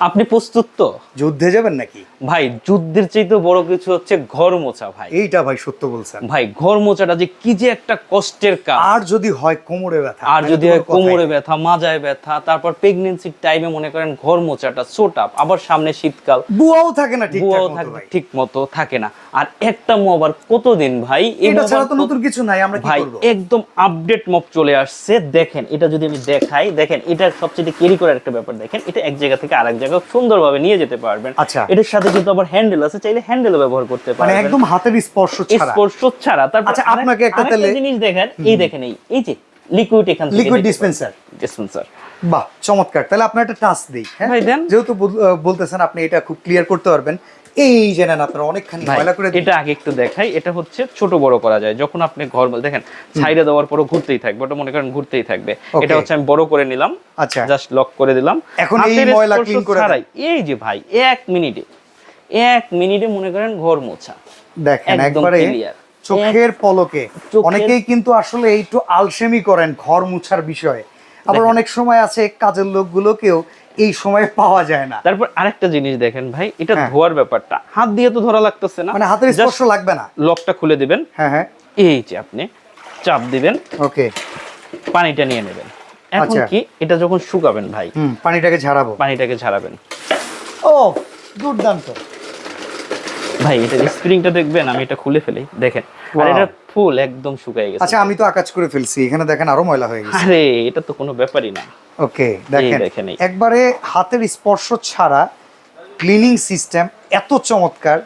আপনি প্রস্তুত তো? যুদ্ধে যাবেন নাকি? ভাই যুদ্ধের চাইতে বড় কিছু হচ্ছে ঘর মোছা ভাই। এইটা ভাই সত্য বলছেন। ভাই ঘর মোছাটা যে কি যে একটা কষ্টের কাজ। আর যদি হয় কোমরে ব্যথা আর যদি হয় কোমরে ব্যথা মাজায় ব্যথা তারপর প্রেগনেন্সির টাইমে মনে করেন ঘর মোচাটা সোটাপ আবার সামনে শীতকাল। বুয়াও থাকে না বুয়াও থাকে ঠিক মতো থাকে না। আর একটা মব আর কতদিন ভাই? এটা ছাড়া তো নতুন কিছু নাই আমরা কি ভাই করব? একদম আপডেট মপ চলে আসছে। দেখেন এটা যদি আমি দেখাই দেখেন এটা সবচেয়ে ক্যারি করার একটা ব্যাপার দেখেন এটা এক জায়গা থেকে আরেক জায়গায় সুন্দরভাবে নিয়ে যেতে পারবেন। আচ্ছা। এটার সাথে কিন্তু আবার হ্যান্ডেল আছে চাইলে হ্যান্ডেলও ব্যবহার করতে মানে একদম হাতের স্পর্শ ছাড়া। স্পর্শ ছাড়া। তারপর আচ্ছা, আপনাকে একটা জিনিস দেখেন এই দেখেন এই এই যে লিকুইড এখান থেকে লিকুইড ডিসপেন্সার ডিসপেন্সার বাহ চমৎকার। তাহলে আপনার একটা টাচ দেই হ্যাঁ। যেহেতু বলতেছেন আপনি এটা খুব ক্লিয়ার করতে পারবেন এই জানেন আপনারা অনেকখানি ময়লা করে এটা আগে একটু দেখাই এটা হচ্ছে ছোট বড় করা যায়। যখন আপনি ঘর দেখেন সাইডে দেওয়ার পরও ঘুরতেই থাকবে ওটা মনে করেন ঘুরতেই থাকবে। এটা হচ্ছে আমি বড় করে নিলাম আচ্ছা। জাস্ট লক করে দিলাম। এখন এই ময়লা clean করে এই যে ভাই এক মিনিটে এক মিনিটে মনে করেন ঘর মোছা। দেখেন একবারে clear। চোখের পলকে। অনেকেই কিন্তু আসলে একটু আলসেমি করেন ঘর মুছার বিষয়ে। আবার অনেক সময় আছে কাজের লোকগুলোকেও এই সময় পাওয়া যায় না। তারপর আরেকটা জিনিস দেখেন ভাই এটা হ্যাঁ। ধোয়ার ব্যাপারটা। হাত দিয়ে তো ধরা লাগতেছে না। মানে হাতের স্পর্শ লাগবে না। লকটা খুলে দিবেন। হ্যাঁ হ্যাঁ। এই যে আপনি চাপ দিবেন। ওকে। পানিটা নিয়ে নেবেন। এখন আচ্ছা। কি এটা যখন শুকাবেন ভাই পানিটাকে ঝাড়াবো। পানিটাকে ঝাড়াবেন। ও দুর্দান্ত। ভাই এটা স্প্রিংটা দেখবেন আমি এটা খুলে ফেলি। দেখেন আর এটা ফুল একদম শুকায় গেছে। আচ্ছা আমি তো আকাশ করে ফেলছি এখানে দেখেন আরও ময়লা হয়ে গেছে। আরে এটা তো কোনো ব্যাপারই না। ওকে দেখেন। একবারে হাতের স্পর্শ ছাড়া ক্লিনিং সিস্টেম এত চমৎকার।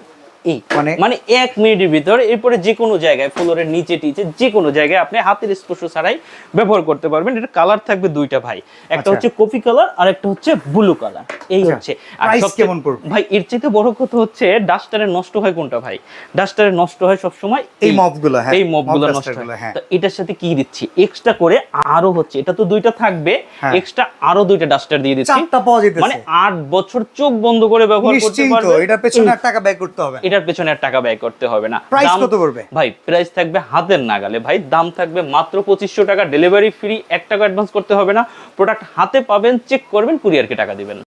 এই মানে- মানে এক মিনিটের ভিতর এরপরে যে কোনো জায়গায় ফ্লোরের নিচে টিচে যে কোনো জায়গায় আপনি হাতের স্পর্শ ছাড়াই ব্যবহার করতে পারবেন এটা কালার থাকবে দুইটা ভাই একটা আচ্ছা। হচ্ছে কফি কালার আর একটা হচ্ছে ব্লু কালার এই আচ্ছা। হচ্ছে আর কেমন পড়বে? ভাই এর চাইতে বড় কথা হচ্ছে ডাস্টারের নষ্ট হয় কোনটা ভাই ডাস্টারের নষ্ট হয় সব সময় এই মপগুলো, হ্যাঁ। এই মপগুলো নষ্ট হয় হ্যাঁ। তো এটার সাথে কি দিচ্ছি এক্সট্রা করে আরও হচ্ছে এটা তো দুইটা থাকবে হ্যাঁ। এক্সট্রা আরও দুইটা ডাস্টার দিয়ে দিচ্ছি চারটা পাওয়া যেতেছে মানে আট বছর চোখ বন্ধ করে ব্যবহার করতে পারবে এটার পেছনে টাকা ব্যয় করতে হবে। এটার পেছনে আর টাকা ব্যয় করতে হবে না। প্রাইস কত পড়বে? ভাই প্রাইস থাকবে হাতের নাগালে। ভাই দাম থাকবে মাত্র পঁচিশশো টাকা। ডেলিভারি ফ্রি এক টাকা অ্যাডভান্স করতে হবে না। প্রোডাক্ট হাতে পাবেন চেক করবেন কুরিয়ারকে টাকা দিবেন।